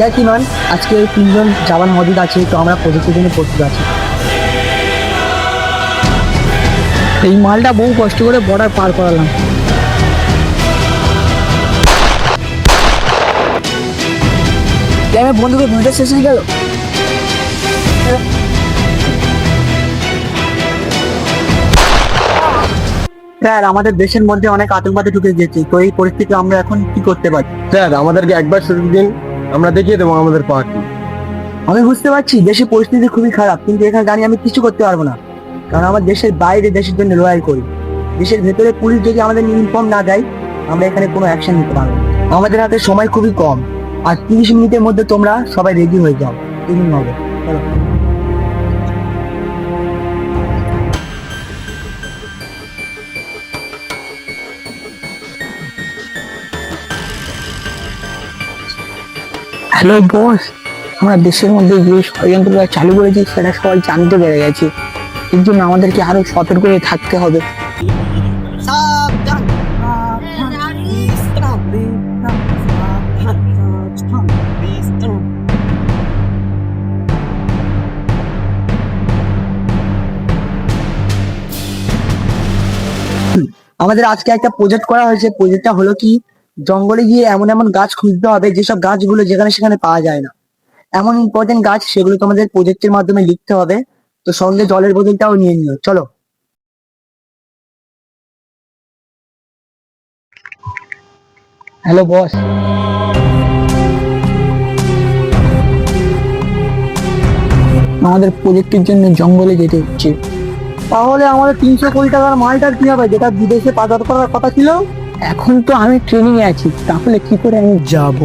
দেখ ইমান আজকে এই তিনজন জাবান মজুদ আছে তো আমরা প্রযুক্তির জন্য প্রস্তুত আছি। এই মালটা বহু কষ্ট করে বর্ডার পার করালাম। আমার বন্ধুকে ভোটে শেষ হয়ে গেল? স্যার আমাদের দেশের মধ্যে অনেক আতঙ্কবাদী ঢুকে গিয়েছে তো এই পরিস্থিতি আমরা এখন কি করতে পারি? স্যার আমাদেরকে একবার সুযোগ দিন। আমরা দেখিয়ে দেবো আমাদের পার্টি আমি বুঝতে পারছি, দেশের পরিস্থিতি খুবই খারাপ, কিন্তু এখানে দাঁড়িয়ে আমি কিছু করতে পারব না। কারণ আমার দেশের বাইরে দেশের জন্য লড়াই করি। দেশের ভেতরে পুলিশ যদি আমাদের ইউনিফর্ম না দেয়, আমরা এখানে কোনো অ্যাকশন নিতে পারব আমাদের হাতে সময় খুবই কম। আর তিরিশ মিনিটের মধ্যে তোমরা সবাই রেডি হয়ে যাও। তিন হবে চলো। হ্যালো বস, আমরা দেশের মধ্যে যে ষড়যন্ত্রটা চালু করেছি, সেটা সবাই জানতে পেরে গেছে। এর জন্য আমাদেরকে আরও সতর্ক হয়ে থাকতে হবে। আমাদের আজকে একটা প্রজেক্ট করা হয়েছে। প্রজেক্টটা হলো কি জঙ্গলে গিয়ে এমন এমন গাছ খুঁজতে হবে যেসব গাছগুলো যেখানে সেখানে পাওয়া যায় না। এমন ইম্পর্টেন্ট গাছ সেগুলো তোমাদের প্রজেক্টের মাধ্যমে লিখতে হবে। তো সঙ্গে জলের বোতলটাও নিয়ে নিও। চলো। হ্যালো বস আমাদের প্রজেক্টের জন্য জঙ্গলে যেতে হচ্ছে। তাহলে আমাদের তিনশো কোটি টাকার মালটার কি হবে? যেটা বিদেশে পাচার করার কথা ছিল? এখন তো আমি ট্রেনিং এ আছি, তাহলে কি করে আমি যাব?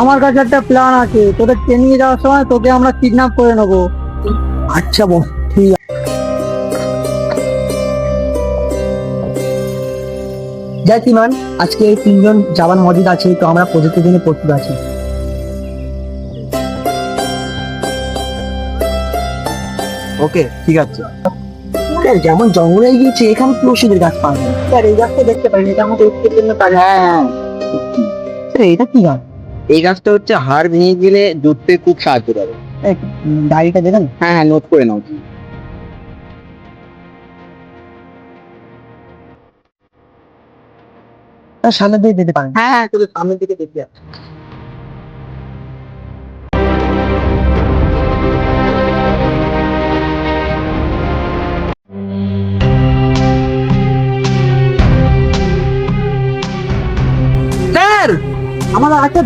আমার কাছে একটা প্ল্যান আছে, তোদের ট্রেনিং এ যাওয়ার সময় তোকে আমরা কিডন্যাপ করে নেব। আচ্ছা বস ঠিক আছে। দেখ ইমান আজকে এই তিনজন জাবান মজুদ আছে, তো আমরা প্রজেক্টের প্রস্তুত আছি। ওকে ঠিক আছে। স্যার যেমন জঙ্গলে গিয়েছে এখানে কি ওষুধের গাছ পাওয়া যায়। স্যার এই গাছটা দেখতে পারেন এটা আমাদের ওষুধের জন্য কাজে হ্যাঁ স্যার এটা কি গাছ? এই গাছটা হচ্ছে হাড় ভেঙে গেলে জুটতে খুব সাহায্য করে। ডায়েরিটা দেবেন হ্যাঁ হ্যাঁ নোট করে নাও। তার সামনে দিয়ে দিতে পারেন। হ্যাঁ হ্যাঁ তোদের সামনের দিকে দেখতে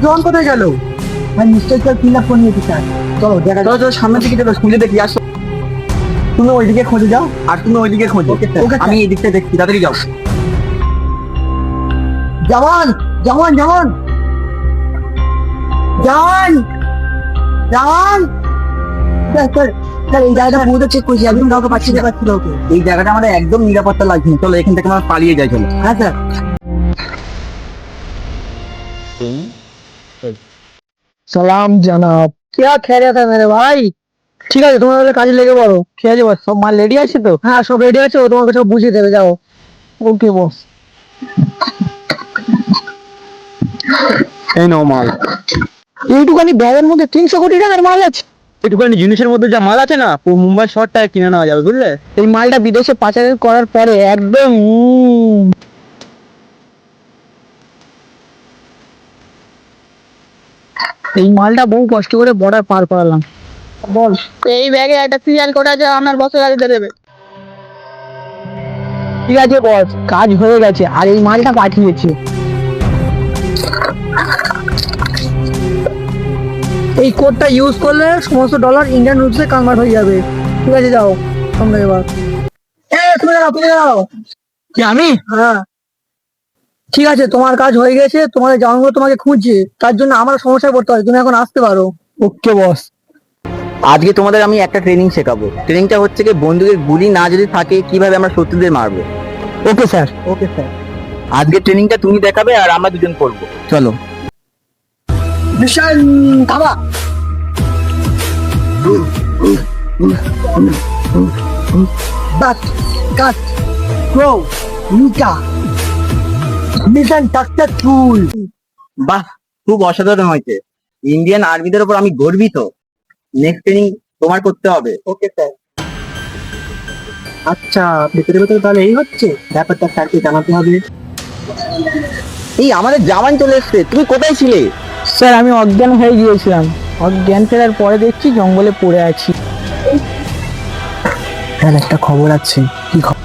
জন কোথায় গেল? আমি নিশ্চয়ই ফিল আপ করে নিয়েছি স্যার। চলো দেখা চলো চলো সামনের দিকে চলো খুঁজে দেখি আসো। তুমি ওইদিকে খোঁজে যাও। আর তুমি ওইদিকে খোঁজো. আমি এই দিকটা দেখছি তাড়াতাড়ি যাও। জওয়ান জওয়ান জওয়ান। জওয়ান জওয়ান। এই জায়গাটা পুরো চেক করেছি একদম কাউকে পাচ্ছি না পাচ্ছিল ওকে। এই জায়গাটা আমাদের একদম নিরাপত্তা লাগছে না। চলো এখান থেকে আমরা পালিয়ে যাই চলো। হ্যাঁ স্যার। সালাম জানাব। কে খেয়ে আছে মেরে ভাই? ঠিক আছে তোমার কাছে কাজে লেগে পড়ো। খেয়ে যাব সব মাল রেডি আছে তো? হ্যাঁ সব রেডি আছে ও তোমাকে সব বুঝিয়ে দেবে যাও। ওকে বস এই নাও মাল। এইটুকানি ব্যাগের মধ্যে তিনশো কোটি টাকার মাল আছে। একটুখানি জিনিসের মধ্যে যা মাল আছে না পুরো মুম্বাই শহরটা কিনে নেওয়া যাবে বুঝলে? এই মালটা বিদেশে পাচার করার পরে একদম এই মালটা বহু কষ্ট করে বর্ডার পার করালাম। বল এই ব্যাগে একটা সিরিয়াল কোড আছে আপনার বসের গাড়িতে দেবে। ঠিক আছে বস কাজ হয়ে গেছে আর এই মালটা পাঠিয়েছে। এই কোডটা ইউজ করলে সমস্ত ডলার ইন্ডিয়ান রুপিসে কনভার্ট হয়ে যাবে। ঠিক আছে যাও তোমরা এবার। এ তুমি যাও তুমি যাও কি আমি? হ্যাঁ। ঠিক আছে তোমার কাজ হয়ে গেছে তোমাদের জামাগুলো তোমাকে খুঁজছে তার জন্য আমার সমস্যায় পড়তে হয় তুমি এখন আসতে পারো। ওকে বস। আজকে তোমাদের আমি একটা ট্রেনিং শেখাবো। ট্রেনিংটা হচ্ছে কি বন্দুকের গুলি না যদি থাকে কীভাবে আমরা শত্রুদের মারবো? Okay sir. Okay sir. আজকে ট্রেনিংটা তুমি দেখাবে আর আমরা দুজন করব। চলো। মিশন ধাবা বাট কাট প্রো নিকা মিশন সাকসেসফুল বাহ খুব অসাধারণ হয়েছে। ইন্ডিয়ান আর্মিদের উপর আমি গর্বিত। নেক্সট ট্রেনিং তোমার করতে হবে। Okay sir. আচ্ছা ভেতরে ভেতরে তাহলে এই হচ্ছে? ব্যাপারটা স্যারকে জানাতে হবে। এই আমাদের জামান চলে এসছে। তুমি কোথায় ছিলে? স্যার আমি অজ্ঞান হয়ে গিয়েছিলাম। অজ্ঞান ফেরার পরে দেখছি জঙ্গলে পড়ে আছি। স্যার একটা খবর আছে। কি খবর?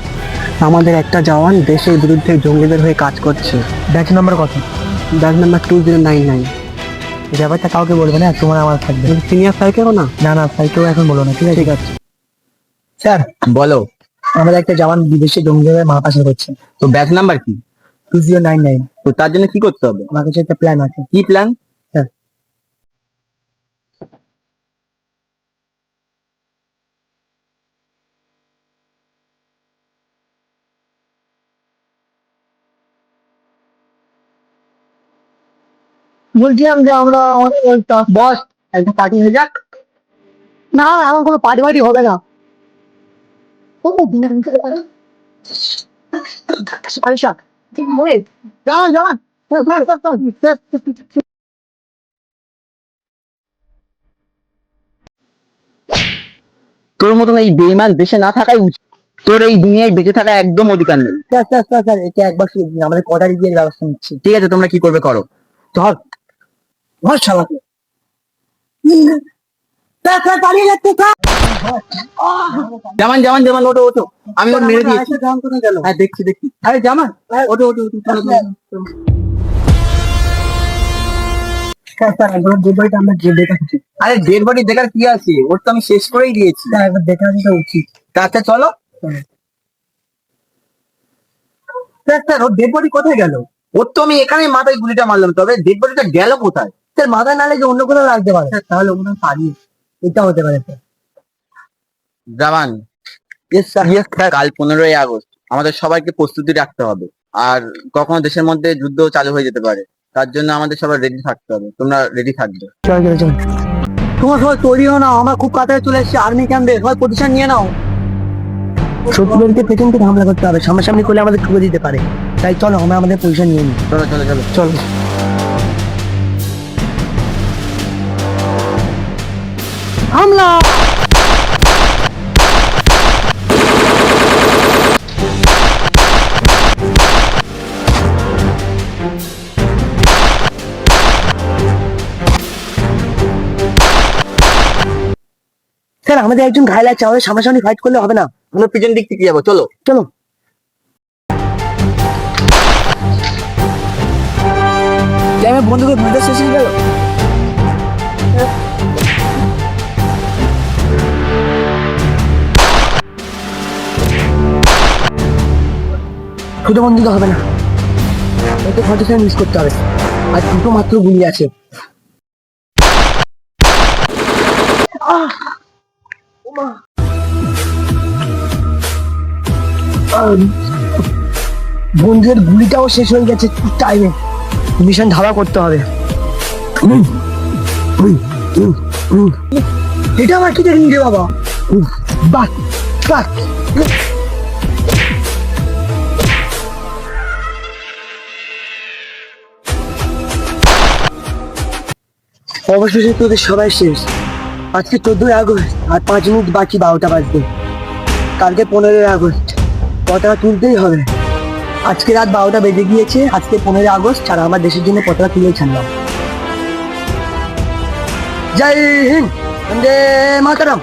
আমাদের একটা জওয়ান দেশের বিরুদ্ধে জঙ্গিদের হয়ে কাজ করছে। ব্যাচ নাম্বার কত? Batch number two zero nine nine ব্যাপারটা কাউকে বলবে না তোমার আমার থাকবে সিনিয়র স্যারকেও না? না না স্যারকেও এখন বলো না ঠিক আছে? ঠিক আছে। স্যার বলো। আমাদের একটা জওয়ান বিদেশে জঙ্গিদের হয়ে মাথা পাশে করছে। তো ব্যাচ নাম্বার কি? টু জিরো নাইন নাইন তো তার জন্য কি করতে হবে? আমার কাছে একটা প্ল্যান আছে। কি প্ল্যান হ্যাঁ। বলছিলাম যে আমরা বস একটা পার্টি হয়ে যাক। না আমার কোনো পার্টি পার্টি হবে না। ও তোর মতন এই বেইমান দেশে না থাকাই উচিত। তোর এই দুনিয়ায় বেঁচে থাকা একদম অধিকার নেই। স্যার স্যার স্যার স্যার এটা একবার আমাদের কটারি দিয়ে ব্যবস্থা নিচ্ছি। ঠিক আছে তোমরা কি করবে করো। ধর স্যার দাঁড়িয়ে জামান জামান জামান ওটো ওটো আমি ওর মেরে দিয়েছি। গেল? হ্যাঁ দেখছি দেখছি। আরে জামান ওটো ওটো ওটো আরে ডেড বডি দেখার কি আছে? ওর তো আমি শেষ করেই দিয়েছি। একবার দেখা উচিত। আচ্ছা চলো। ডেড বডি কোথায় গেল? ওর তো আমি এখানে মাথায় গুলিটা মারলাম তবে ডেড বডিটা গেল কোথায়? স্যার মাথায় না লেগে অন্য কোথাও লাগতে পারে। স্যার তাহলে ওখানে পারি এটা হতে পারে স্যার জামান কাল পনেরোই আগস্ট। আমাদের সবাইকে প্রস্তুতি রাখতে হবে। আর কখনো দেশের মধ্যে যুদ্ধ চালু হয়ে যেতে পারে। তার জন্য আমাদের সবাই রেডি থাকতে হবে। তোমরা রেডি থাকবে। তোমার সবাই তৈরি হও না। আমরা খুব কাতারে চলে এসেছি আর্মি ক্যাম্পে সবাই প্রতিশোধ নিয়ে নাও। শত্রুদেরকে পেছন থেকে হামলা করতে হবে। সামনাসামনি করলে আমাদের ঠুকে দিতে পারে। তাই চলো আমরা আমাদের পজিশন নিয়ে নিই। চলো চলো চলো। চলো। স্যার আমাদের একজন ঘায়ল আছে আমাদের সামনাসামনি ফাইট করলে হবে না। আমরা পিছন দিক থেকে যাব চলো। চলো। বন্ধুকে বুঝতে শেষ হয়ে গেল। বন্ধুকে হবে না। এতে ফর্টি সেভেন মিস করতে হবে। আর দুটো মাত্র গুলি আছে! বন্ধুদের গুলিটাও শেষ হয়ে গেছে টাইমে মিশন ধাওয়া করতে হবে। এটা আমার কি দেখিনি রে বাবা? বাহ বাহ। অবশেষে তোদের সবাই শেষ। আজকে চোদ্দই আগস্ট আর পাঁচ মিনিট বাকি বারোটা বাজবে। কালকে পনেরোই আগস্ট। পতাকা তুলতেই হবে। আজকে রাত বারোটা বেজে গিয়েছে, আজকে পনেরোই আগস্ট ছাড়া আমার দেশের জন্য পতাকা তুলেছেন ছাড়লাম। জয় হিন্দ। মাতারাম।